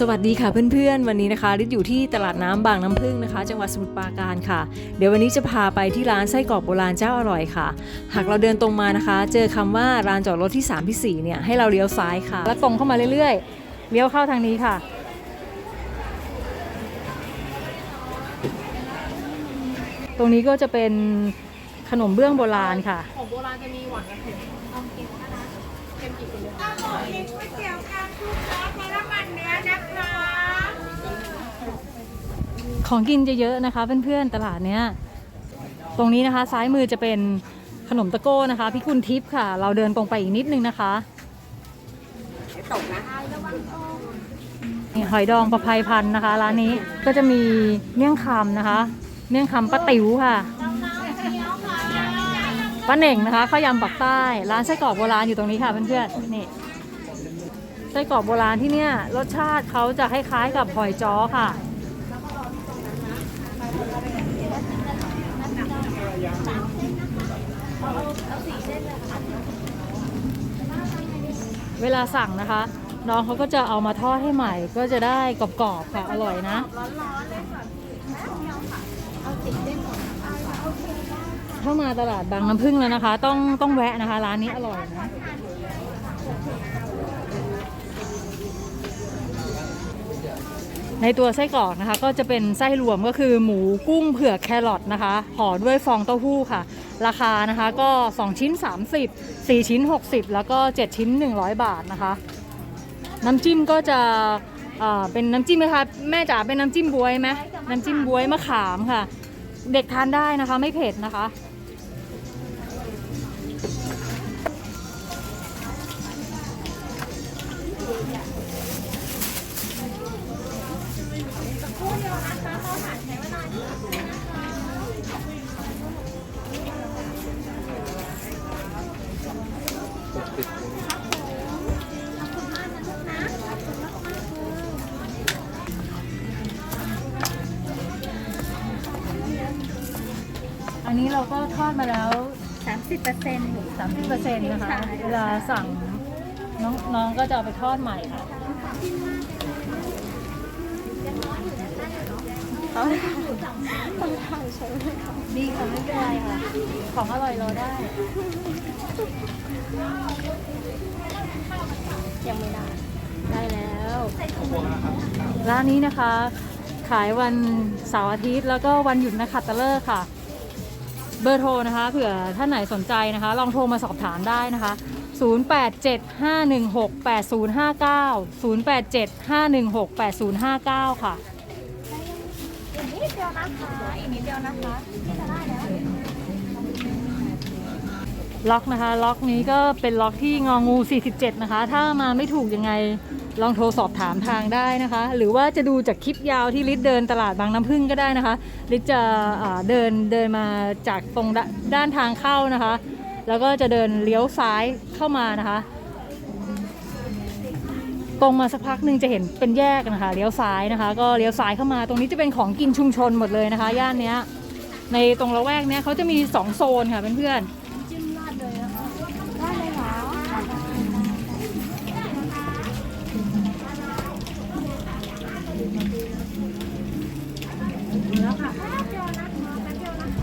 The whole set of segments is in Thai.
สวัสดีค่ะเพื่อนๆ วันนี้นะคะริดอยู่ที่ตลาดน้ำบางน้ำพึ่งนะคะ จังหวัดสมุทรปราการค่ะ เดี๋ยววันนี้จะพาไปที่ร้านไส้กรอกโบราณเจ้าอร่อยค่ะ หากเราเดินตรงมานะคะ เจอคำว่าร้านจอดรถที่3ที่4เนี่ยให้เราเลี้ยวซ้ายค่ะ แล้วตรงเข้ามาเรื่อยๆ เลี้ยวเข้าทางนี้ค่ะ ตรงนี้ก็จะเป็นขนมเบื้องโบราณค่ะของโบราณจะมีหวานกับเผ็ด ลองกินนะคะเค็มกี่กิโลก๋วยเตี๋ยวกางทุกซอสในน้ำมันเนื้อนะคะ ของกินจะเยอะนะคะเพื่อนๆตลาดเนี้ย ตรงนี้นะคะซ้ายมือจะเป็นขนมตะโก้นะคะพิกุลทิพย์ค่ะ เราเดินตรงไปอีกนิดนึงนะคะนี่หอยดองประภัยพันธ์นะคะ ร้านนี้ก็จะมีเมี่ยงคำนะคะ เมี่ยงคำป้าติ๋วค่ะ ป้าเหน่งนะคะข้าวยำปักใต้ร้านไส้กรอกโบราณอยู่ตรงนี้ค่ะเพื่อนๆนี่ไส้กรอกโบราณที่เนี่ยรสชาติเขาจะคล้ายๆกับหอยจ้อค่ะเวลาสั่งนะคะ น้องเขาก็จะเอามาทอดให้ใหม่ก็จะได้กรอบๆค่ะ อร่อยนะเข้ามาตลาดบางน้ำพึ่งแล้วนะคะ ต้องต้องแวะนะคะ ร้านนี้อร่อยนะในตัวไส้กรอกนะคะ ก็จะเป็นไส้รวมก็คือหมูกุ้งเผือกแครอทนะคะห่อด้วยฟองเต้าหู้ค่ะ ราคานะคะก็ 2 ชิ้น 30 4 ชิ้น 60 แล้วก็ 7 ชิ้น 100 บาทนะคะ น้ำจิ้มก็จะเอ่อเป็นน้ำจิ้มไหมคะแม่จ๋าเป็นน้ำจิ้มบวยไหมน้ำจิ้มบวยมะขามค่ะ เด็กทานได้นะคะไม่เผ็ดนะคะ นนี้เราก็ทอดมาแล้วสามสิบเปอร์เซ็นต์30%นะคะ เวลาสั่งน้องน้องก็จะเอาไปทอดใหม่ค่ะเอาดีค่ะไม่เป็นไรค่ะ ของอร่อยรอได้ ยังไม่ได้ ได้แล้ว ร้านนี้นะคะ ขายวันเสาร์อาทิตย์แล้วก็วันหยุดนักขัตฤกษ์ค่ะ เบอร์โทรนะคะเผื่อท่านไหนสนใจนะคะ ลองโทรมาสอบถามได้นะคะ 0875168059 0875168059 ค่ะอีกนิดเดียวนะคะอีกนิดเดียวนะคะที่จะได้แล้ว ล็อกนะคะ ล็อกนี้ก็เป็นล็อกที่งองู 47 นะคะ ถ้ามาไม่ถูกยังไงลองโทรสอบถามทางได้นะคะ หรือว่าจะดูจากคลิปยาวที่ลิศเดินตลาดบางน้ำพึ่งก็ได้นะคะลิศจะอ่าเดินเดินมาจากตรงดด้านทางเข้านะคะ แล้วก็จะเดินเลี้ยวซ้ายเข้ามานะคะ ตรงมาสักพักหนึ่งจะเห็นเป็นแยกนะคะเลี้ยวซ้ายนะคะ ก็เลี้ยวซ้ายเข้ามา ตรงนี้จะเป็นของกินชุมชนหมดเลยนะคะ ย่านเนี้ยในตรงละแวกเนี้ยเขาจะมีสองโซนค่ะเพื่อนๆ แล้วค่ะเดียวนะคะแป๊บเดียวนะคะ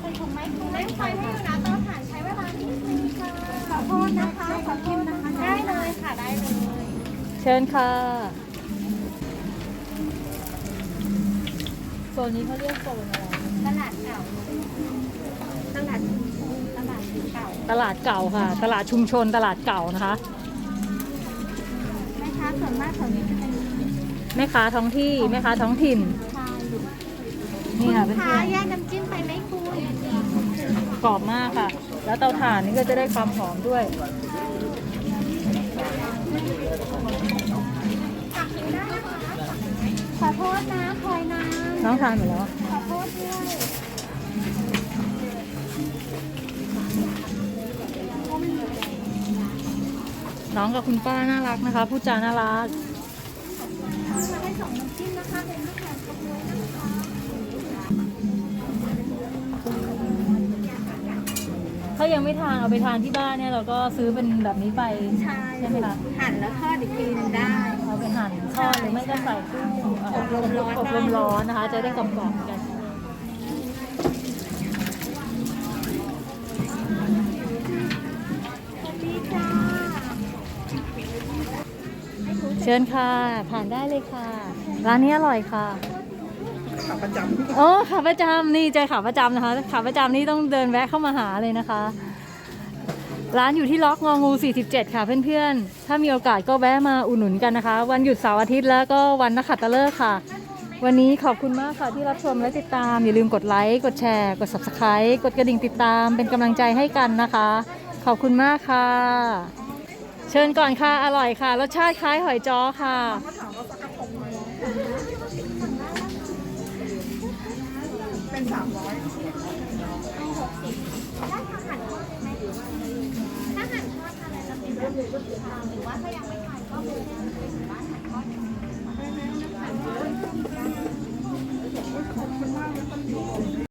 เป็นของไม้คงเล่นไฟให้อยู่นะเตาถ่านใช้เวลานิดนึงค่ะขอโทษนะคะขอคิมนะคะ ได้เลยค่ะได้เลย เชิญค่ะโซนนี้เขาเรียกโซนอะไรตลาดเก่าตลาดตลาดเก่าตลาดเก่าค่ะ ตลาดชุมชนตลาดเก่านะคะแม่ค้าส่วนมากแถวนี้จะเป็นแม่ค้าท้องที่แม่ค้าท้องถิ่น นี่ค่ะเพื่ค้าอนแยกน้ำจิ้มไปไหมคุณๆกรอบมากค่ะ แล้วเตาถ่านนี่ก็จะได้ความหอมด้วย ขอโทษนะคอยนะ น้องทานหมดแล้ว ขอโทษด้วยน้องกับคุณป้าน่ารักนะคะพูดจาน่ารัก มาให้สองน้ำจิ้มนะคะ เป็นมะขามกับด้วยนะคะายังไม่ทานเอาไปทานที่บ้านเนี่ยเราก็ซื้อเป็นแบบนี้ไปใช่ใช่ไหมคะหั่นแล้วทอดอีกทีหนึงได้เอาไปหั่นทอดหรือไม่ก็ใส่ตู้อบลมร้อนอบลมร้อนนะคะ จะได้กรอบๆเหมือนกันดีจ้าเชิญค่ะผ่านได้เลยค่ะ ร้านนี้อร่อยค่ะ ขาประจำอ๋อขาประจำนี่เจขาประจำนะคะ ขาประจำนี่ต้องเดินแวะเข้ามาหาเลยนะคะ ร้านอยู่ที่ล็อกงองู 47 ค่ะเพื่อนๆ ถ้ามีโอกาสก็แวะมาอุดหนุนกันนะคะ วันหยุดเสาร์อาทิตย์แล้วก็วันนักขัตฤกษ์ค่ะ วันนี้ขอบคุณมากค่ะที่รับชมและติดตาม อย่าลืมกดไลค์กดแชร์กด subscribe กดกระดิ่งติดตาม เป็นกำลังใจให้กันนะคะ ขอบคุณมากค่ะ เชิญก่อนค่ะอร่อยค่ะ รสชาติคล้ายหอยจ้อค่ะ สามร้อยต้หกสิบได้ทหารทอดได้ไหมทหารทอดอะไรจะเป็นแบบหรือว่าถ้ายังไม่ทานก็เป็นเป็นร้านทอด